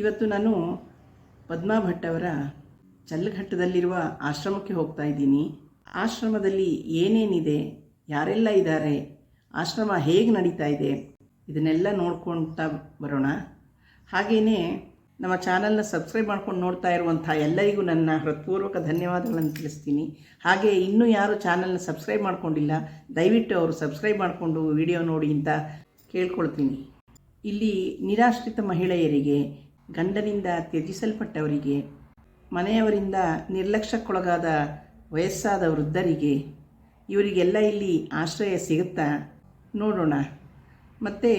ಇವತ್ತು ನಾನು ಪದ್ಮಾ ಭಟ್ ಅವರ ಚಲ್ಲಘಟ್ಟದಲ್ಲಿರುವ ಆಶ್ರಮಕ್ಕೆ ಹೋಗ್ತಾ ಇದ್ದೀನಿ. ಆಶ್ರಮದಲ್ಲಿ ಏನೇನಿದೆ, ಯಾರೆಲ್ಲ ಇದ್ದಾರೆ, ಆಶ್ರಮ ಹೇಗೆ ನಡೀತಾ ಇದೆ, ಇದನ್ನೆಲ್ಲ ನೋಡ್ಕೊಳ್ತಾ ಬರೋಣ. ಹಾಗೆಯೇ ನಮ್ಮ ಚಾನಲ್ನ ಸಬ್ಸ್ಕ್ರೈಬ್ ಮಾಡ್ಕೊಂಡು ನೋಡ್ತಾ ಇರುವಂಥ ಎಲ್ಲರಿಗೂ ನನ್ನ ಹೃತ್ಪೂರ್ವಕ ಧನ್ಯವಾದಗಳನ್ನು ತಿಳಿಸ್ತೀನಿ. ಹಾಗೆ ಇನ್ನೂ ಯಾರು ಚಾನಲ್ನ ಸಬ್ಸ್ಕ್ರೈಬ್ ಮಾಡ್ಕೊಂಡಿಲ್ಲ, ದಯವಿಟ್ಟು ಅವರು ಸಬ್ಸ್ಕ್ರೈಬ್ ಮಾಡಿಕೊಂಡು ವಿಡಿಯೋ ನೋಡಿ ಅಂತ ಕೇಳ್ಕೊಳ್ತೀನಿ. ಇಲ್ಲಿ ನಿರಾಶ್ರಿತ ಮಹಿಳೆಯರಿಗೆ ಗಂಡನಿಂದ ತ್ಯಜಿಸಲ್ಪಟ್ಟವರಿಗೆ, ಮನೆಯವರಿಂದ ನಿರ್ಲಕ್ಷ್ಯಕ್ಕೊಳಗಾದ ವಯಸ್ಸಾದ ವೃದ್ಧರಿಗೆ ಇವರಿಗೆಲ್ಲ ಇಲ್ಲಿ ಆಶ್ರಯ ಸಿಗುತ್ತಾ? ನೋಡೋಣ. ಮತ್ತು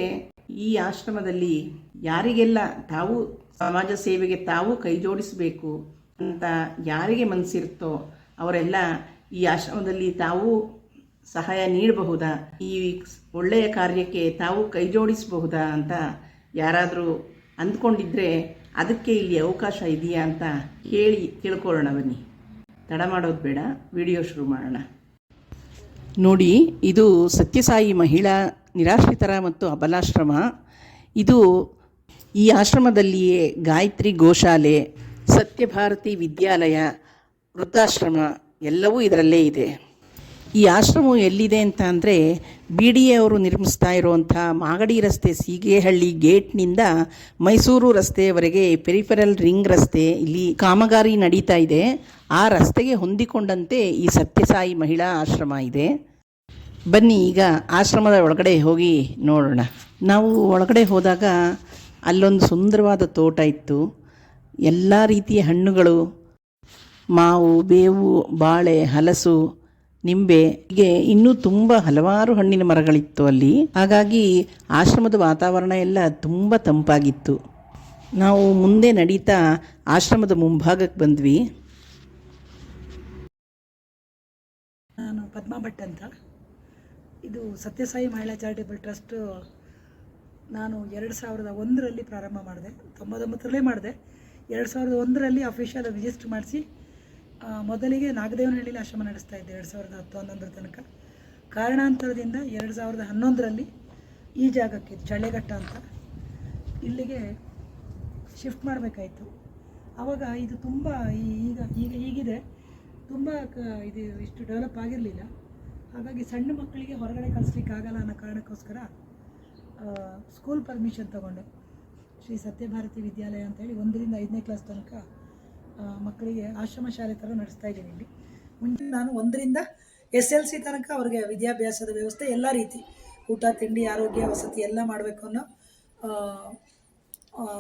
ಈ ಆಶ್ರಮದಲ್ಲಿ ಯಾರಿಗೆಲ್ಲ ತಾವು ಸಮಾಜ ಸೇವೆಗೆ ತಾವು ಕೈಜೋಡಿಸಬೇಕು ಅಂತ ಯಾರಿಗೆ ಮನಸ್ಸಿರುತ್ತೋ ಅವರೆಲ್ಲ ಈ ಆಶ್ರಮದಲ್ಲಿ ತಾವು ಸಹಾಯ ನೀಡಬಹುದಾ? ಈ ಒಳ್ಳೆಯ ಕಾರ್ಯಕ್ಕೆ ತಾವು ಕೈಜೋಡಿಸಬಹುದಾ ಅಂತ ಯಾರಾದರೂ ಅಂದ್ಕೊಂಡಿದ್ರೆ ಅದಕ್ಕೆ ಇಲ್ಲಿ ಅವಕಾಶ ಇದೆಯಾ ಅಂತ ಹೇಳಿ ತಿಳ್ಕೊಳ್ಳೋಣ ಬನ್ನಿ. ತಡ ಮಾಡೋದು ಬೇಡ, ವಿಡಿಯೋ ಶುರು ಮಾಡೋಣ. ನೋಡಿ, ಇದು ಸತ್ಯಸಾಯಿ ಮಹಿಳಾ ನಿರಾಶ್ರಿತರ ಮತ್ತು ಅಬಲಾಶ್ರಮ. ಇದು ಈ ಆಶ್ರಮದಲ್ಲಿಯೇ ಗಾಯತ್ರಿ ಗೋಶಾಲೆ, ಸತ್ಯಭಾರತಿ ವಿದ್ಯಾಲಯ, ವೃದ್ಧಾಶ್ರಮ ಎಲ್ಲವೂ ಇದರಲ್ಲೇ ಇದೆ. ಈ ಆಶ್ರಮವು ಎಲ್ಲಿದೆ ಅಂತ ಅಂದರೆ ಬಿ ಡಿ ಎ ಅವರು ನಿರ್ಮಿಸ್ತಾ ಇರುವಂಥ ಮಾಗಡಿ ರಸ್ತೆ ಸೀಗೆಹಳ್ಳಿ ಗೇಟ್ನಿಂದ ಮೈಸೂರು ರಸ್ತೆಯವರೆಗೆ ಪೆರಿಫೆರಲ್ ರಿಂಗ್ ರಸ್ತೆ ಇಲ್ಲಿ ಕಾಮಗಾರಿ ನಡೀತಾ ಇದೆ. ಆ ರಸ್ತೆಗೆ ಹೊಂದಿಕೊಂಡಂತೆ ಈ ಸತ್ಯಸಾಯಿ ಮಹಿಳಾ ಆಶ್ರಮ ಇದೆ. ಬನ್ನಿ ಈಗ ಆಶ್ರಮದ ಒಳಗಡೆ ಹೋಗಿ ನೋಡೋಣ. ನಾವು ಒಳಗಡೆ ಹೋದಾಗ ಅಲ್ಲೊಂದು ಸುಂದರವಾದ ತೋಟ ಇತ್ತು. ಎಲ್ಲ ರೀತಿಯ ಹಣ್ಣುಗಳು, ಮಾವು, ಬೇವು, ಬಾಳೆ, ಹಲಸು ನಿಂಬೆ ಹೀಗೆ ಇನ್ನೂ ತುಂಬ ಹಲವಾರು ಹಣ್ಣಿನ ಮರಗಳಿತ್ತು ಅಲ್ಲಿ. ಹಾಗಾಗಿ ಆಶ್ರಮದ ವಾತಾವರಣ ಎಲ್ಲ ತುಂಬ ತಂಪಾಗಿತ್ತು. ನಾವು ಮುಂದೆ ನಡೀತಾ ಆಶ್ರಮದ ಮುಂಭಾಗಕ್ಕೆ ಬಂದ್ವಿ. ನಾನು ಪದ್ಮಾ ಭಟ್ ಅಂತ. ಇದು ಸತ್ಯಸಾಯಿ ಮಹಿಳಾ ಚಾರಿಟೇಬಲ್ ಟ್ರಸ್ಟು, ನಾನು ಎರಡು ಸಾವಿರದ ಒಂದರಲ್ಲಿ ಪ್ರಾರಂಭ ಮಾಡಿದೆ. ತೊಂಬತ್ತೊಂಬತ್ತರಲ್ಲೇ ಮಾಡಿದೆ. ಎರಡು ಸಾವಿರದ ಒಂದರಲ್ಲಿ ಅಫಿಷಿಯಲ್ ರಿಜಿಸ್ಟರ್ ಮಾಡಿಸಿ ಮೊದಲಿಗೆ ನಾಗದೇವನಹಳ್ಳಿಲಿ ಆಶ್ರಮ ನಡೆಸ್ತಾ ಇದ್ದೆ ಎರಡು ಸಾವಿರದ ಹತ್ತು ತನಕ. ಕಾರಣಾಂತರದಿಂದ ಎರಡು ಸಾವಿರದ ಹನ್ನೊಂದರಲ್ಲಿ ಈ ಜಾಗಕ್ಕೆ ಚಳ್ಳೆಘಟ್ಟ ಅಂತ. ಇಲ್ಲಿಗೆ ಶಿಫ್ಟ್ ಮಾಡಬೇಕಾಯಿತು. ಆವಾಗ ಇದು ತುಂಬ ಈಗ ಈಗ ಈಗಿದೆ ತುಂಬ ಇದು ಇಷ್ಟು ಡೆವಲಪ್ ಆಗಿರಲಿಲ್ಲ. ಹಾಗಾಗಿ ಸಣ್ಣ ಮಕ್ಕಳಿಗೆ ಹೊರಗಡೆ ಕಳಿಸ್ಲಿಕ್ಕೆ ಆಗಲ್ಲ ಅನ್ನೋ ಕಾರಣಕ್ಕೋಸ್ಕರ ಸ್ಕೂಲ್ ಪರ್ಮಿಷನ್ ತಗೊಂಡೆ. ಶ್ರೀ ಸತ್ಯಭಾರತಿ ವಿದ್ಯಾಲಯ ಅಂತೇಳಿ ಒಂದರಿಂದ ಐದನೇ ಕ್ಲಾಸ್ ತನಕ ಮಕ್ಕಳಿಗೆ ಆಶ್ರಮ ಶಾಲೆ ಥರ ನಡೆಸ್ತಾ ಇದ್ದೀನಿ ಇಲ್ಲಿ. ಮುಂಚೆ ನಾನು ಒಂದರಿಂದ ಎಸ್ ಎಲ್ ಸಿ ತನಕ ಅವ್ರಿಗೆ ವಿದ್ಯಾಭ್ಯಾಸದ ವ್ಯವಸ್ಥೆ ಎಲ್ಲ ರೀತಿ, ಊಟ, ತಿಂಡಿ, ಆರೋಗ್ಯ, ವಸತಿ ಎಲ್ಲ ಮಾಡಬೇಕು ಅನ್ನೋ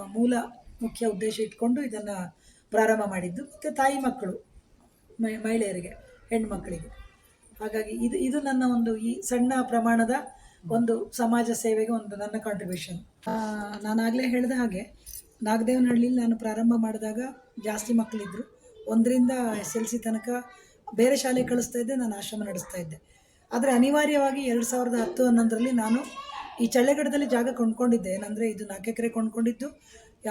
ಮೂಲ ಮುಖ್ಯ ಉದ್ದೇಶ ಇಟ್ಕೊಂಡು ಇದನ್ನು ಪ್ರಾರಂಭ ಮಾಡಿದ್ದು. ಮತ್ತು ತಾಯಿ ಮಕ್ಕಳು ಮಹಿ- ಮಹಿಳೆಯರಿಗೆ ಹೆಣ್ಮಕ್ಕಳಿಗೆ ಹಾಗಾಗಿ ಇದು ಇದು ನನ್ನ ಒಂದು ಈ ಸಣ್ಣ ಪ್ರಮಾಣದ ಒಂದು ಸಮಾಜ ಸೇವೆಗೆ ಒಂದು ನನ್ನ ಕಾಂಟ್ರಿಬ್ಯೂಷನ್ ನಾನಾಗಲೇ ಹೇಳಿದ ಹಾಗೆ ನಾಗದೇವನಹಳ್ಳಿಲಿ ನಾನು ಪ್ರಾರಂಭ ಮಾಡಿದಾಗ ಜಾಸ್ತಿ ಮಕ್ಕಳಿದ್ರು. ಒಂದರಿಂದ ಎಸ್ ಎಲ್ ಸಿ ತನಕ ಬೇರೆ ಶಾಲೆ ಕಳಿಸ್ತಾ ಇದ್ದೆ, ನಾನು ಆಶ್ರಮ ನಡೆಸ್ತಾ ಇದ್ದೆ. ಆದರೆ ಅನಿವಾರ್ಯವಾಗಿ ಎರಡು ಸಾವಿರದ ಹತ್ತು ಹನ್ನೊಂದರಲ್ಲಿ ನಾನು ಈ ಚಳ್ಳೆಗಡದಲ್ಲಿ ಜಾಗ ಕೊಂಡ್ಕೊಂಡಿದ್ದೆ. ಏನಂದರೆ ಇದು ನಾಲ್ಕು ಎಕರೆ ಕೊಂಡ್ಕೊಂಡಿದ್ದು.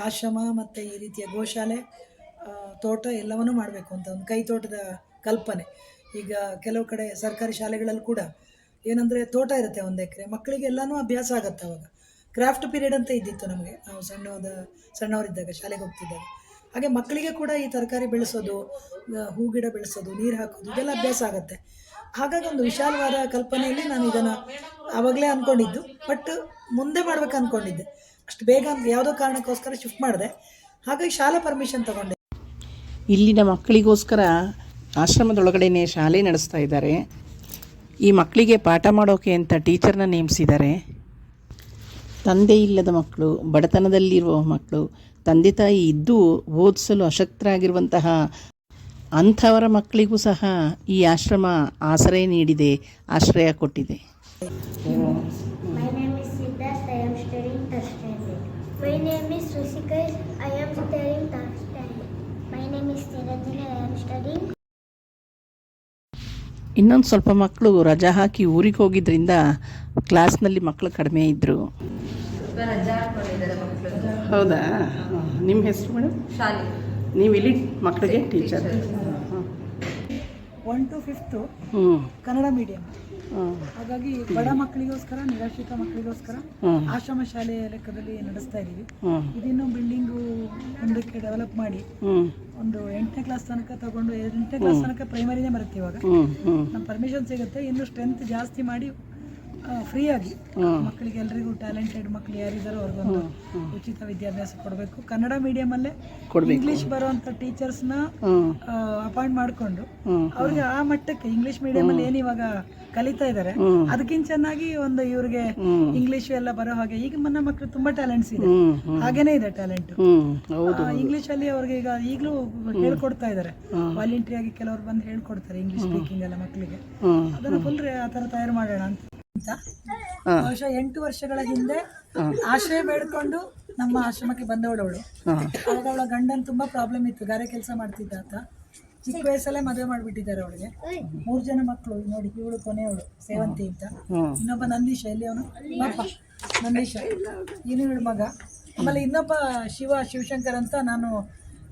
ಆಶ್ರಮ ಮತ್ತು ಈ ರೀತಿಯ ಗೋಶಾಲೆ ತೋಟ ಎಲ್ಲವನ್ನೂ ಮಾಡಬೇಕು ಅಂತ ಒಂದು ಕೈ ತೋಟದ ಕಲ್ಪನೆ. ಈಗ ಕೆಲವು ಕಡೆ ಸರ್ಕಾರಿ ಶಾಲೆಗಳಲ್ಲಿ ಕೂಡ ಏನಂದರೆ ತೋಟ ಇರುತ್ತೆ ಒಂದು ಎಕರೆ. ಮಕ್ಕಳಿಗೆ ಎಲ್ಲನೂ ಅಭ್ಯಾಸ ಆಗುತ್ತೆ ಅವಾಗ. ಕ್ರಾಫ್ಟ್ ಪೀರಿಯಡ್ ಅಂತ ಇದ್ದಿತ್ತು ನಮಗೆ. ನಾವು ಸಣ್ಣದ ಸಣ್ಣವರಿದ್ದಾಗ ಶಾಲೆಗೆ ಹೋಗ್ತಿದ್ದಾಗ. ಹಾಗೆ ಮಕ್ಕಳಿಗೆ ಕೂಡ ಈ ತರಕಾರಿ ಬೆಳೆಸೋದು ಹೂ ಗಿಡ ಬೆಳೆಸೋದು, ನೀರು ಹಾಕೋದು, ಇದೆಲ್ಲ ಅಭ್ಯಾಸ ಆಗುತ್ತೆ. ಹಾಗಾಗಿ ಒಂದು ವಿಶಾಲವಾದ ಕಲ್ಪನೆಯಲ್ಲಿ ನಾನು ಇದನ್ನು ಆವಾಗಲೇ ಅಂದ್ಕೊಂಡಿದ್ದು ಬಟ್ ಮುಂದೆ ಮಾಡ್ಬೇಕು ಅಂದ್ಕೊಂಡಿದ್ದೆ ಅಷ್ಟು ಬೇಗ ಯಾವುದೋ ಕಾರಣಕ್ಕೋಸ್ಕರ ಶಿಫ್ಟ್ ಮಾಡಿದೆ. ಹಾಗಾಗಿ ಶಾಲಾ ಪರ್ಮಿಷನ್ ತಗೊಂಡೆ. ಇಲ್ಲಿನ ಮಕ್ಕಳಿಗೋಸ್ಕರ ಆಶ್ರಮದೊಳಗಡೆನೆ ಶಾಲೆ ನಡೆಸ್ತಾ ಇದ್ದಾರೆ. ಈ ಮಕ್ಕಳಿಗೆ ಪಾಠ ಮಾಡೋಕೆ ಅಂತ ಟೀಚರ್ನ ನೇಮಿಸಿದ್ದಾರೆ. ತಂದೆ ಇಲ್ಲದ ಮಕ್ಕಳು ಬಡತನದಲ್ಲಿರುವ ಮಕ್ಕಳು ತಂದೆ ತಾಯಿ ಇದ್ದು ಓದಿಸಲು ಅಶಕ್ತರಾಗಿರುವಂತಹ ಅಂಥವರ ಮಕ್ಕಳಿಗೂ ಸಹ ಈ ಆಶ್ರಮ ಆಶ್ರಯ ನೀಡಿದೆ ಆಶ್ರಯ ಕೊಟ್ಟಿದೆ. ಇನ್ನೊಂದು ಸ್ವಲ್ಪ ಮಕ್ಕಳು ರಜಾ ಹಾಕಿ ಊರಿಗೆ ಹೋಗಿದ್ರಿಂದ ಕ್ಲಾಸ್ನಲ್ಲಿ ಮಕ್ಕಳು ಕಡಿಮೆ ಇದ್ದರು ಹೌದಾ? ನಿಮ್ಮ ಹೆಸರು ಮೇಡಮ್ ಶಾಲೆ. ನೀವು ಇಲ್ಲಿ ಮಕ್ಕಳಿಗೆ teacher one to fifth Kannada medium ಹಾಗಾಗಿ ಬಡ ಮಕ್ಕಳಿಗೋಸ್ಕರ ನಿರಾಶ್ರಿತ ಮಕ್ಕಳಿಗೋಸ್ಕರ ಆಶ್ರಮ ಶಾಲೆಯ ಲೆಕ್ಕದಲ್ಲಿ ನಡೆಸ್ತಾ ಇದೀವಿ. ಇದಿನ್ನೂ ಬಿಲ್ಡಿಂಗು ಮುಂದಕ್ಕೆ ಡೆವಲಪ್ ಮಾಡಿ ಒಂದು ಎಂಟನೇ ಕ್ಲಾಸ್ ತನಕ ತಗೊಂಡು ಎಂಟನೇ ಕ್ಲಾಸ್ ತನಕ ಪ್ರೈಮರಿನೇ ಬರುತ್ತೆ ಇವಾಗ. ನಮ್ಮ ಪರ್ಮಿಷನ್ ಸಿಗುತ್ತೆ. ಇನ್ನು ಸ್ಟ್ರೆಂತ್ ಜಾಸ್ತಿ ಮಾಡಿ ಫ್ರೀಯಾಗಿ. ಆಗಿ ಮಕ್ಕಳಿಗೆ ಎಲ್ರಿಗೂ ಟ್ಯಾಲೆಂಟೆಡ್ ಮಕ್ಕಳು ಯಾರಿದ್ದಾರೋ ಅವ್ರಿಗೊಂದು ಉಚಿತ ವಿದ್ಯಾಭ್ಯಾಸ ಕೊಡಬೇಕು. ಕನ್ನಡ ಮೀಡಿಯಂ ಅಲ್ಲೇ ಇಂಗ್ಲಿಷ್ ಬರುವಂತ ಟೀಚರ್ಸ್ನ ನ ಅಪಾಯಿಂಟ್ ಮಾಡಿಕೊಂಡು. ಅವ್ರಿಗೆ ಆ ಮಟ್ಟಕ್ಕೆ ಇಂಗ್ಲಿಷ್ ಮೀಡಿಯಮಲ್ಲಿ ಏನು ಇವಾಗ ಕಲಿತಾ ಇದ್ದಾರೆ. ಅದಕ್ಕಿಂತ ಚೆನ್ನಾಗಿ ಒಂದು ಇವ್ರಿಗೆ ಇಂಗ್ಲಿಷ್ ಎಲ್ಲ ಬರೋ ಹಾಗೆ. ಈಗ ನನ್ನ ಮಕ್ಕಳು ತುಂಬಾ ಟ್ಯಾಲೆಂಟ್ಸ್ ಇದೆ. ಹಾಗೇನೇ ಇದೆ ಟ್ಯಾಲೆಂಟ್ ಇಂಗ್ಲಿಷ್ ಅಲ್ಲಿ ಅವ್ರಿಗೆ ಈಗ ಈಗಲೂ ಹೇಳ್ಕೊಡ್ತಾ ಇದ್ದಾರೆ ಹ್ಮ್. ವಾಲಂಟ್ರಿ ಆಗಿ ಕೆಲವರು ಬಂದು ಹೇಳ್ಕೊಡ್ತಾರೆ ಇಂಗ್ಲಿಷ್ ಸ್ಪೀಕಿಂಗ್ ಎಲ್ಲ ಮಕ್ಕಳಿಗೆ. ಅದನ್ನ ಫುಲ್ ಆ ತರ ತಯಾರು ಮಾಡೋಣ ಅಂತ. ಹಾ. ಬಹುಶಃ ಎಂಟು ವರ್ಷಗಳ ಹಿಂದೆ ಆಶ್ರಯ ಬೇಡ್ಕೊಂಡು ನಮ್ಮ ಆಶ್ರಮಕ್ಕೆ ಬಂದವಳು ಅವಳು ಹಾ. ಅವಾಗ ಅವಳ ಗಂಡನ್ ತುಂಬಾ ಪ್ರಾಬ್ಲಮ್ ಇತ್ತು. ಗಾರೆ ಕೆಲಸ ಮಾಡ್ತಿದ್ದ ಆತ. ಚಿಕ್ಕ ವಯಸ್ಸಲ್ಲೇ ಮದುವೆ ಮಾಡಿಬಿಟ್ಟಿದ್ದಾರೆ ಅವಳಿಗೆ. ಮೂರು ಜನ ಮಕ್ಕಳು ನೋಡಿ ಇವಳು ಕೊನೆಯವಳು ಸೇವಂತಿ ಅಂತ. ಇನ್ನೊಬ್ಬ ನಂದೀಶ. ಎಲ್ಲಿ ಅವನು? ಪಾಪ ನಂದೀಶ. ಇನ್ನು ಇವಳು ಮಗ. ಆಮೇಲೆ ಇನ್ನೊಬ್ಬ ಶಿವ ಶಿವಶಂಕರ್ ಅಂತ ನಾನು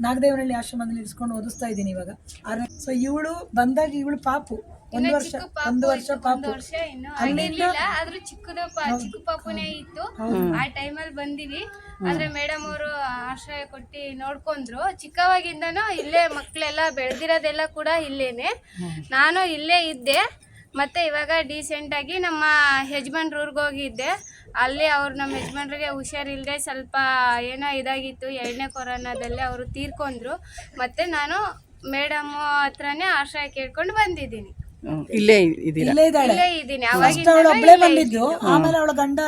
ನಾಗದೇವನಹಳ್ಳಿ ಆಶ್ರಮದಲ್ಲಿ ಇರಿಸ್ಕೊಂಡು ಓದಿಸ್ತಾ ಇದ್ದೀನಿ ಇವಾಗ. ಆದ್ರೆ ಸೊ ಇವಳು ಬಂದಾಗ ಇವಳು ಪಾಪು. ಒಂದು ವರ್ಷ ಒಂದು ವರ್ಷ ಪಾಪು. ಇನ್ನು ಅಲ್ಲಿಂದ ಇರ್ಲಿಲ್ಲ ಆದ್ರೂ ಚಿಕ್ಕದ ಪ- ಚಿಕ್ಕ ಪಾಪುನೇ ಇತ್ತು. ಆ ಟೈಮಲ್ಲಿ ಬಂದಿವಿ. ಆದ್ರೆ ಮೇಡಮ್ ಅವರು ಆಶ್ರಯ ಕೊಟ್ಟಿ ನೋಡ್ಕೊಂಡ್ರು. ಚಿಕ್ಕವಾಗಿಂದನೂ ಇಲ್ಲೇ ಮಕ್ಕಳೆಲ್ಲ ಬೆಳೆದಿರೋದೆಲ್ಲ ಕೂಡ ಇಲ್ಲೇನೆ. ನಾನು ಇಲ್ಲೇ ಇದ್ದೆ. ಮತ್ತೆ ಇವಾಗ ಡೀಸೆಂಟ್ ಆಗಿ ನಮ್ಮ ಯಜಮಾನ್ರ ಊರಿಗೆ ಹೋಗಿದ್ದೆ. ಅಲ್ಲಿ ಅವ್ರು ನಮ್ಮ ಯಜಮಾನ್ರಿಗೆ ಹುಷಾರಿಲ್ಲದೆ ಸ್ವಲ್ಪ ಏನೋ ಇದಾಗಿತ್ತು ಎರಡನೇ ಕೊರೋನಾದಲ್ಲಿ ಅವರು ತೀರ್ಕೊಂಡ್ರು. ಮತ್ತೆ ನಾನು ಮೇಡಮ್ ಹತ್ರನೇ ಆಶ್ರಯ ಕೇಳ್ಕೊಂಡು ಬಂದಿದ್ದೀನಿ. ಇಲ್ಲೇ ಇಲ್ಲೇ ಇದ್ದಾಳೆ? ಫಸ್ಟ್ ಅವಳು ಒಬ್ಳೆ ಬಂದಿದ್ದು. ಆಮೇಲೆ ಅವಳ ಗಂಡ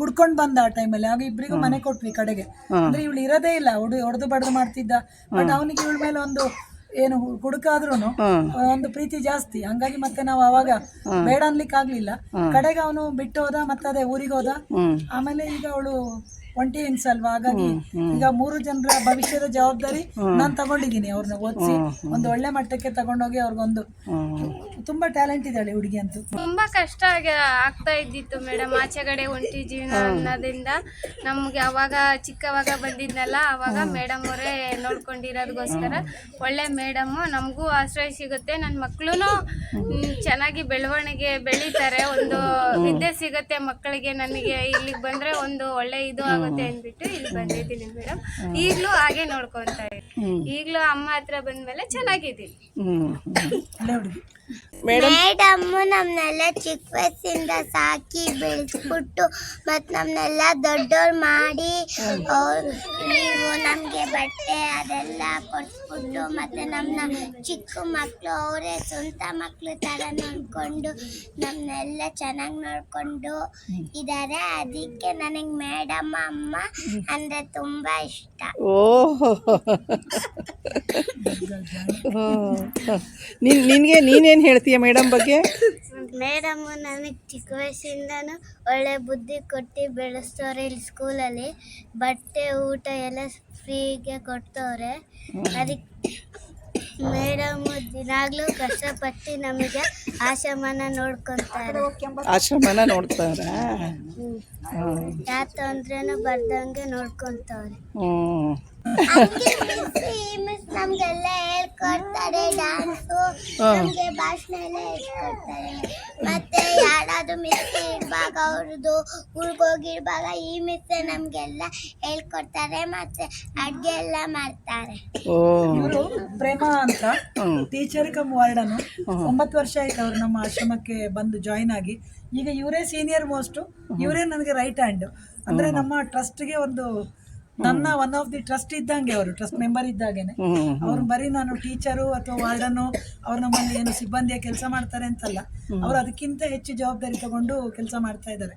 ಹುಡ್ಕೊಂಡ್ ಬಂದ ಆ ಟೈಮಲ್ಲಿ ಆಗ ಇಬ್ರಿಗೂ ಮನೆ ಕೊಟ್ವಿ ಕಡೆಗೆ. ಅಂದ್ರೆ ಇವಳು ಇರೋದೇ ಇಲ್ಲ. ಹುಡು ಹೊಡೆದು ಬಡ್ದು ಮಾಡ್ತಿದ್ದ. ಬಟ್ ಅವನಿಗೆ ಇವಳ ಮೇಲೆ ಒಂದು ಏನು ಹುಡುಕಾದ್ರೂ ಒಂದು ಪ್ರೀತಿ ಜಾಸ್ತಿ. ಹಂಗಾಗಿ ಮತ್ತೆ ನಾವು ಅವಾಗ ಬೇಡ ಅನ್ಲಿಕ್ಕೆ ಆಗ್ಲಿಲ್ಲ ಕಡೆಗೆ ಅವನು ಬಿಟ್ಟು ಹೋದ ಮತ್ತೆ ಅದೇ ಊರಿಗೆ ಹೋದ. ಆಮೇಲೆ ಈಗ ಅವಳು ಒಂಟಿ ಹೆಂಗ್ಸಲ್ವಾ ಹಾಗಾಗಿ ಈಗ ಮೂರು ಜನರ ಭವಿಷ್ಯದ ಜವಾಬ್ದಾರಿ ನಾನು ತಗೊಂಡಿದ್ದೀನಿ ಅವ್ರನ್ನ ಓದಿಸಿ ಒಂದು ಒಳ್ಳೆ ಮಟ್ಟಕ್ಕೆ ತಗೊಂಡೋಗಿ ಅವ್ರಿಗೊಂದು ತುಂಬಾ ಟ್ಯಾಲೆಂಟ್ ಇದ್ದಾಳೆ ಹುಡುಗಿ ಅಂತೂ. ತುಂಬಾ ಕಷ್ಟ ಆಗಿ ಆಗ್ತಾ ಇದ್ದಿತ್ತು ಮೇಡಮ್ ಆಚೆಗಡೆ ಒಂಟಿ ಜೀವನ ಅನ್ನೋದ್ರಿಂದ. ನಮ್ಗೆ ಅವಾಗ ಚಿಕ್ಕವಾಗ ಬಂದಿದ್ನಲ್ಲ ಅವಾಗ ಮೇಡಮ್ ಅವರೇ ನೋಡ್ಕೊಂಡಿರೋದಕ್ಕೋಸ್ಕರ ಒಳ್ಳೆ ಮೇಡಮ್ ನಮಗೂ ಆಶ್ರಯ ಸಿಗುತ್ತೆ ನನ್ನ ಮಕ್ಕಳು ಚೆನ್ನಾಗಿ ಬೆಳವಣಿಗೆ ಬೆಳೀತಾರೆ ಒಂದು ವಿದ್ಯೆ ಸಿಗುತ್ತೆ ಮಕ್ಕಳಿಗೆ ನನಗೆ ಇಲ್ಲಿಗೆ ಬಂದ್ರೆ ಒಂದು ಒಳ್ಳೆ ಇದು ಆಗುತ್ತೆ ಅಂದ್ಬಿಟ್ಟು ಇಲ್ಲಿ ಬಂದಿದ್ದೀನಿ ಮೇಡಮ್. ಈಗಲೂ ಹಾಗೆ ನೋಡ್ಕೊಂತ ಇದ್ದೀನಿ. ಈಗಲೂ ಅಮ್ಮ ಹತ್ರ ಬಂದ್ಮೇಲೆ ಚೆನ್ನಾಗಿದ್ದೀನಿ. ಹ್ಮ್. ನಮ್ನೆಲ್ಲ ಚಿಕ್ಕ ವಯಸ್ಸಿಂದ ಸಾಕಿ ಬೆಳೆಸ್ಬಿಟ್ಟು ಮತ್ತು ನಮ್ನೆಲ್ಲ ದೊಡ್ಡವ್ರು ಮಾಡಿ ನೀವು ನಮಗೆ ಬಟ್ಟೆ ಅದೆಲ್ಲ ಕೊಡಿಸ್ಬಿಟ್ಟು ಮತ್ತು ನಮ್ಮನ್ನ ಚಿಕ್ಕ ಮಕ್ಕಳು ಅವರೇ ಸ್ವಂತ ಮಕ್ಕಳು ಥರ ನೋಡಿಕೊಂಡು ನಮ್ಮನ್ನೆಲ್ಲ ಚೆನ್ನಾಗಿ ನೋಡಿಕೊಂಡು ಇದ್ದಾರೆ ಅದಕ್ಕೆ ನನಗೆ ಮೇಡಮ್ ಅಮ್ಮ ಅಂದರೆ ತುಂಬ ಇಷ್ಟ. ಓಹ್. ನಿನಗೆ ನೀನೇನು ಹೇಳ್ತೀಯ ಮೇಡಮ್ ಬಗ್ಗೆ? ಮೇಡಮ್ ನನಗೆ ಚಿಕ್ಕ ವಯಸ್ಸಿಂದನೂ ಒಳ್ಳೆ ಬುದ್ಧಿ ಕೊಟ್ಟು ಬೆಳೆಸ್ತವ್ರೆ ಇಲ್ಲಿ ಸ್ಕೂಲಲ್ಲಿ. ಬಟ್ಟೆ ಊಟ ಎಲ್ಲ ಫ್ರೀಗೆ ಕೊಡ್ತವ್ರೆ. ಅದಕ್ಕೆ ಮೇಡಮ್ ದಿನಾಗ್ಲೂ ಕಷ್ಟಪಟ್ಟು ನಮಗೆ ಆಶ್ರಮನ ನೋಡ್ಕೊತಾರೆ. ಆಶ್ರಮನ ನೋಡ್ತಾರೆ. ಯಾವ ತೊಂದ್ರೆನೂ ಬರ್ದಂಗೆ ನೋಡ್ಕೊಂತವ್ರೆ. ನಮ್ಗೆಲ್ಲ ಹೇಳ್ಕೊಡ್ತಾರೆ ಡ್ಯಾನ್ಸು ನಮಗೆ ಭಾಷಣ ಎಲ್ಲ ಹೇಳ್ಕೊಡ್ತಾರೆ. ಮತ್ತೆ ಯಾರಾದ್ರೂ ಮಿಸ್ ಇರುವಾಗ ಅವ್ರದ್ದು ಊರಿಗೋಗಿರುವಾಗ ಈ ಮಿಸ್ ನಮ್ಗೆಲ್ಲ ಹೇಳ್ಕೊಡ್ತಾರೆ ಮತ್ತೆ ಅಡ್ಗೆ ಎಲ್ಲ ಮಾಡ್ತಾರೆ. ಓ. ಇವರು ಪ್ರೇಮ ಅಂತ ಟೀಚರ್ ಕಮ್ ವಾರ್ಡನು. ಒಂಬತ್ತು ವರ್ಷ ಆಯ್ತು ಅವ್ರು ನಮ್ಮ ಆಶ್ರಮಕ್ಕೆ ಬಂದು ಜಾಯಿನ್ ಆಗಿ. ಈಗ ಇವರೇ ಸೀನಿಯರ್ ಮೋಸ್ಟ್ ಇವರೇ ನನಗೆ ರೈಟ್ ಹ್ಯಾಂಡ್ ಅಂದ್ರೆ ನಮ್ಮ ಟ್ರಸ್ಟ್ಗೆ ಒಂದು ನನ್ನ ಒನ್ ಆಫ್ ದಿ ಟ್ರಸ್ಟ್ ಇದ್ದಂಗೆ ಅವರು ಟ್ರಸ್ಟ್ ಮೆಂಬರ್ ಇದ್ದಾಗೇನೆ. ಅವ್ರು ಬರೀ ನಾನು ಟೀಚರು ಅಥವಾ ವಾರ್ಡನ್ನು ಅವ್ರು ನಮ್ಮಲ್ಲಿ ಏನು ಸಿಬ್ಬಂದಿಯ ಕೆಲಸ ಮಾಡ್ತಾರೆ ಅಂತಲ್ಲ ಅವ್ರು ಅದಕ್ಕಿಂತ ಹೆಚ್ಚು ಜವಾಬ್ದಾರಿ ತಗೊಂಡು ಕೆಲಸ ಮಾಡ್ತಾ ಇದ್ದಾರೆ.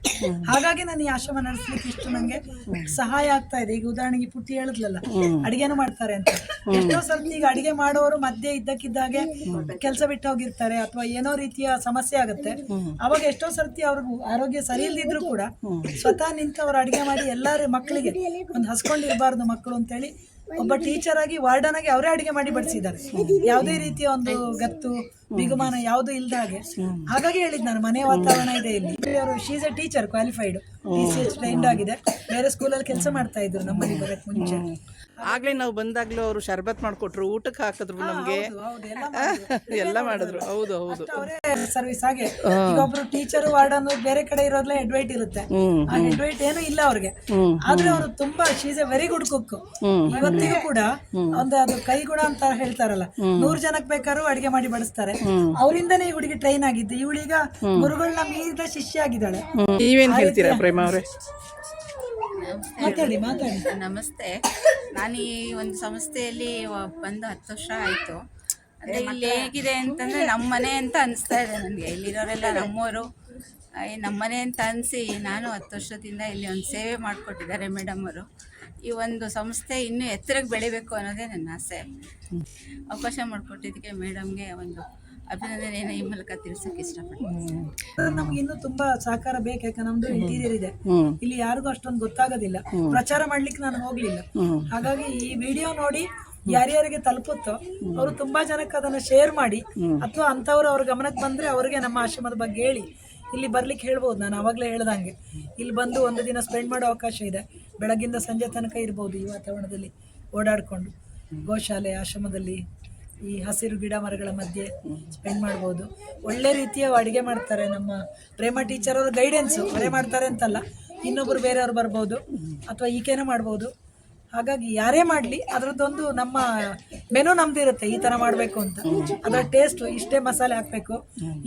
ಹಾಗಾಗಿ ನಾನು ಈ ಆಶ್ರಮ ನಡೆಸ್ಲಿಕ್ಕೆ ಇಷ್ಟು ನಂಗೆ ಸಹಾಯ ಆಗ್ತಾ ಇದೆ. ಈಗ ಉದಾಹರಣೆಗೆ ಪುಟ್ಟಿ ಹೇಳಿದ್ಲಲ್ಲ ಅಡಿಗೆನೂ ಮಾಡ್ತಾರೆ ಅಂತ. ಎಷ್ಟೋ ಸರ್ತಿ ಈಗ ಅಡಿಗೆ ಮಾಡೋರು ಮಧ್ಯೆ ಇದ್ದಕ್ಕಿದ್ದಾಗೆ ಕೆಲಸ ಬಿಟ್ಟು ಹೋಗಿರ್ತಾರೆ ಅಥವಾ ಏನೋ ರೀತಿಯ ಸಮಸ್ಯೆ ಆಗುತ್ತೆ. ಅವಾಗ ಎಷ್ಟೋ ಸರ್ತಿ ಅವ್ರಿಗೂ ಆರೋಗ್ಯ ಸರಿ ಇಲ್ದಿದ್ರು ಕೂಡ ಸ್ವತಃ ನಿಂತು ಅವ್ರು ಅಡಿಗೆ ಮಾಡಿ ಎಲ್ಲರ ಮಕ್ಕಳಿಗೆ ಒಂದು ಹಸ್ಕೊಂಡಿರ್ಬಾರ್ದು ಮಕ್ಕಳು ಅಂತೇಳಿ ಒಬ್ಬ ಟೀಚರ್ ಆಗಿ ವಾರ್ಡನ್ ಆಗಿ ಅವರೇ ಅಡಿಗೆ ಮಾಡಿ ಬಡಿಸಿದ್ದಾರೆ. ಯಾವುದೇ ರೀತಿಯ ಒಂದು ಗತ್ತು ಬಿಗುಮಾನ ಯಾವುದು ಇಲ್ದ ಹಾಗೆ. ಹಾಗಾಗಿ ಹೇಳಿದ್ ನಾನು ಮನೆ ವಾತಾವರಣ ಇದೆ ಇಲ್ಲಿ. ಅವರು she's a teacher qualified trained ಆಗಿದೆ. ಬೇರೆ ಸ್ಕೂಲಲ್ಲಿ ಕೆಲಸ ಮಾಡ್ತಾ ಇದ್ರು ನಮ್ಮಲ್ಲಿ ಬರಕ್ ಮುಂಚೆ. ಆಗ್ಲೇ ನಾವು ಬಂದಾಗ್ಲೂ ಅವರು ಶರ್ಬತ್ ಮಾಡ್ಕೊಟ್ರು ಊಟಕ್ಕೆ ಹಾಕಿದ್ರು ನಮ್ಗೆ. ಎಲ್ಲ ಮಾಡಿದ್ರು. ಹೌದು ಹೌದು. ಅವರೇ ಸರ್ವಿಸ್ ಹಾಗೆ. ಒಬ್ರು ಟೀಚರ್ ವಾರ್ಡ್ ವಾರ್ಡನ್ ಬೇರೆ ಕಡೆ ಇರೋದ್ಲೇ ಅಡ್ವೈಟ್ ವೈಟ್ ಇರುತ್ತೆ ಆ ಏನು ಇಲ್ಲ ಅವ್ರಿಗೆ. ಆದ್ರೆ ಅವರು ತುಂಬಾ she's a very good cook ಇವತ್ತಿಗೂ ಕೂಡ ಒಂದು ಅದು ಕೈಗುಣ ಅಂತ ಹೇಳ್ತಾರಲ್ಲ. ನೂರ್ ಜನಕ್ ಬೇಕಾದ್ರೂ ಅಡಿಗೆ ಮಾಡಿ ಬಡಿಸ್ತಾರೆ. ಅವರಿಂದನೇ ಹುಡುಗಿ ಟ್ರೈನ್ ಆಗಿದ್ದು. ಇವಳೀಗ ಗುರುಗಳನ್ನ ಮೀರಿದ ಶಿಷ್ಯ ಆಗಿದ್ದಾಳೆ. ನೀವೇನ್ ಹೇಳ್ತೀರಾ ಪ್ರೇಮ ಅವರೇ? ಮಾತಾಡಿ ಮಾತಾಡಿ. ನಮಸ್ತೆ. ನಾನು ಈ ಒಂದು ಸಂಸ್ಥೆಯಲ್ಲಿ ಬಂದು ಹತ್ತು ವರ್ಷ ಆಯ್ತು. ಅಂದ್ರೆ ಇಲ್ಲಿ ಹೇಗಿದೆ ಅಂತಂದ್ರೆ ನಮ್ಮ ಮನೆ ಅಂತ ಅನಿಸ್ತಾ ಇದೆ ನನಗೆ. ಇಲ್ಲಿರೋರೆಲ್ಲ ನಮ್ಮವರು ನಮ್ಮ ಮನೆ ಅಂತ ಅನಿಸಿ ನಾನು ಹತ್ತು ವರ್ಷದಿಂದ ಇಲ್ಲಿ ಒಂದು ಸೇವೆ ಮಾಡಿಕೊಟ್ಟಿದ್ದಾರೆ ಮೇಡಮ್ ಅವರು. ಈ ಒಂದು ಸಂಸ್ಥೆ ಇನ್ನೂ ಎತ್ತರಕ್ಕೆ ಬೆಳಿಬೇಕು ಅನ್ನೋದೇ ನನ್ನ ಆಸೆ. ಅವಕಾಶ ಮಾಡಿಕೊಟ್ಟಿದ್ದಕ್ಕೆ ಮೇಡಮ್ಗೆ ಒಂದು ಅಭಿನಂದನೆಯನ್ನು ಈ ಮೂಲಕ ತಿಳಿಸೋಕೆ ಇಷ್ಟಪಡ್ತೀನಿ. ನಮ್ಗೆ ಇನ್ನೂ ತುಂಬಾ ಸಹಕಾರ ಬೇಕು ಯಾಕಂದ್ರೆ ನಮ್ದು ಇಂಟೀರಿಯರ್ ಇದೆ. ಇಲ್ಲಿ ಯಾರಿಗೂ ಅಷ್ಟೊಂದು ಗೊತ್ತಾಗೋದಿಲ್ಲ. ಪ್ರಚಾರ ಮಾಡ್ಲಿಕ್ಕೆ ನಾನು ಹೋಗ್ಲಿಲ್ಲ. ಹಾಗಾಗಿ ಈ ವಿಡಿಯೋ ನೋಡಿ ಯಾರ್ಯಾರಿಗೆ ತಲುಪುತ್ತೋ ಅವರು ತುಂಬಾ ಜನಕ್ಕೆ ಅದನ್ನ ಶೇರ್ ಮಾಡಿ ಅಥವಾ ಅಂತವ್ರು ಅವ್ರ ಗಮನಕ್ಕೆ ಬಂದ್ರೆ ಅವ್ರಿಗೆ ನಮ್ಮ ಆಶ್ರಮದ ಬಗ್ಗೆ ಹೇಳಿ. ಇಲ್ಲಿ ಬರ್ಲಿಕ್ಕೆ ಹೇಳ್ಬೋದು ನಾನು ಅವಾಗಲೇ ಹೇಳ್ದಂಗೆ. ಇಲ್ಲಿ ಬಂದು ಒಂದು ದಿನ ಸ್ಪೆಂಡ್ ಮಾಡೋ ಅವಕಾಶ ಇದೆ. ಬೆಳಗ್ಗಿಂದ ಸಂಜೆ ತನಕ ಇರ್ಬೋದು ಈ ವಾತಾವರಣದಲ್ಲಿ ಓಡಾಡಿಕೊಂಡು. ಗೋಶಾಲೆ ಆಶ್ರಮದಲ್ಲಿ ಈ ಹಸಿರು ಗಿಡ ಮರಗಳ ಮಧ್ಯೆ ಸ್ಪೆಂಡ್ ಮಾಡ್ಬೋದು. ಒಳ್ಳೆ ರೀತಿಯ ಅಡುಗೆ ಮಾಡ್ತಾರೆ ನಮ್ಮ ಪ್ರೇಮ ಟೀಚರ್ ಅವರು ಗೈಡೆನ್ಸು ಅವರೇ ಮಾಡ್ತಾರೆ ಅಂತಲ್ಲ. ಇನ್ನೊಬ್ರು ಬೇರೆಯವ್ರು ಬರ್ಬೋದು ಅಥವಾ ಈಕೆನೇ ಮಾಡ್ಬೋದು. ಹಾಗಾಗಿ ಯಾರೇ ಮಾಡಲಿ, ಅದರದ್ದೊಂದು ನಮ್ಮ ಮೆನು ನಮ್ದಿರುತ್ತೆ ಈ ಥರ ಮಾಡಬೇಕು ಅಂತ. ಅದರ ಟೇಸ್ಟ್ ಇಷ್ಟೇ ಮಸಾಲೆ ಹಾಕಬೇಕು.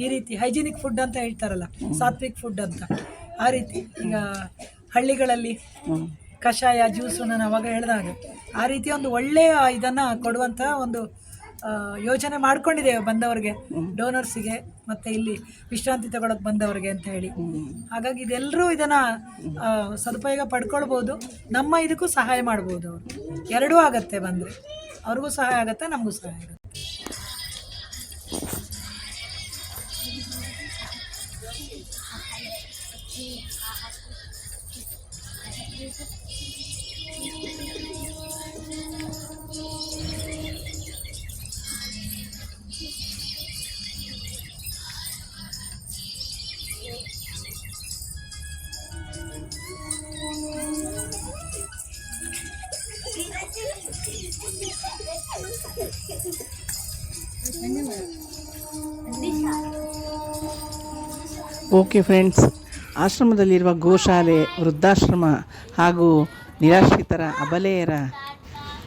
ಈ ರೀತಿ ಹೈಜಿನಿಕ್ ಫುಡ್ ಅಂತ ಹೇಳ್ತಾರಲ್ಲ, ಸಾತ್ವಿಕ್ ಫುಡ್ ಅಂತ. ಆ ರೀತಿ ಈಗ ಹಳ್ಳಿಗಳಲ್ಲಿ ಕಷಾಯ ಜ್ಯೂಸು ನಾನು ಅವಾಗ ಹೇಳ್ದಾಗ ಆ ರೀತಿ ಒಂದು ಒಳ್ಳೆಯ ಇದನ್ನು ಕೊಡುವಂಥ ಒಂದು ಯೋಚನೆ ಮಾಡ್ಕೊಂಡಿದ್ದೇವೆ ಬಂದವರಿಗೆ ಡೋನರ್ಸಿಗೆ ಮತ್ತೆ ಇಲ್ಲಿ ವಿಶ್ರಾಂತಿ ತಗೊಳಕ್ ಬಂದವರಿಗೆ ಅಂತ ಹೇಳಿ. ಹಾಗಾಗಿ ಇದೆಲ್ಲರೂ ಇದನ್ನ ಸದುಪಯೋಗ ಪಡ್ಕೊಳ್ಬೋದು. ನಮ್ಮ ಇದಕ್ಕೂ ಸಹಾಯ ಮಾಡ್ಬೋದು ಅವರು. ಎರಡೂ ಆಗತ್ತೆ ಬಂದರೆ. ಅವ್ರಿಗೂ ಸಹಾಯ ಆಗತ್ತೆ ನಮಗೂ ಸಹಾಯ ಆಗುತ್ತೆ. ಓಕೆ ಫ್ರೆಂಡ್ಸ್ ಆಶ್ರಮದಲ್ಲಿರುವ ಗೋಶಾಲೆ, ವೃದ್ಧಾಶ್ರಮ ಹಾಗೂ ನಿರಾಶ್ರಿತರ, ಅಬಲೆಯರ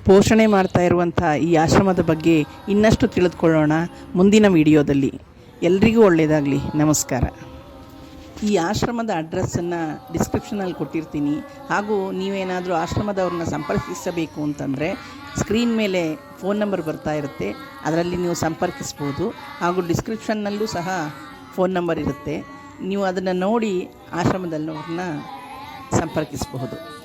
ಪೋಷಣೆ ಮಾಡ್ತಾ ಇರುವಂಥ ಈ ಆಶ್ರಮದ ಬಗ್ಗೆ ಇನ್ನಷ್ಟು ತಿಳಿದುಕೊಳ್ಳೋಣ ಮುಂದಿನ ವಿಡಿಯೋದಲ್ಲಿ. ಎಲ್ರಿಗೂ ಒಳ್ಳೆಯದಾಗಲಿ ನಮಸ್ಕಾರ. ಈ ಆಶ್ರಮದ ಅಡ್ರೆಸ್ಸನ್ನು ಡಿಸ್ಕ್ರಿಪ್ಷನಲ್ಲಿ ಕೊಟ್ಟಿರ್ತೀನಿ. ಹಾಗೂ ನೀವೇನಾದರೂ ಆಶ್ರಮದವ್ರನ್ನ ಸಂಪರ್ಕಿಸಬೇಕು ಅಂತಂದರೆ ಸ್ಕ್ರೀನ್ ಮೇಲೆ ಫೋನ್ ನಂಬರ್ ಬರ್ತಾ ಇರುತ್ತೆ. ಅದರಲ್ಲಿ ನೀವು ಸಂಪರ್ಕಿಸ್ಬೋದು. ಹಾಗೂ ಡಿಸ್ಕ್ರಿಪ್ಷನ್ನಲ್ಲೂ ಸಹ ಫೋನ್ ನಂಬರ್ ಇರುತ್ತೆ. ನೀವು ಅದನ್ನು ನೋಡಿ ಆಶ್ರಮದಲ್ಲವ್ರನ್ನ ಸಂಪರ್ಕಿಸಬಹುದು.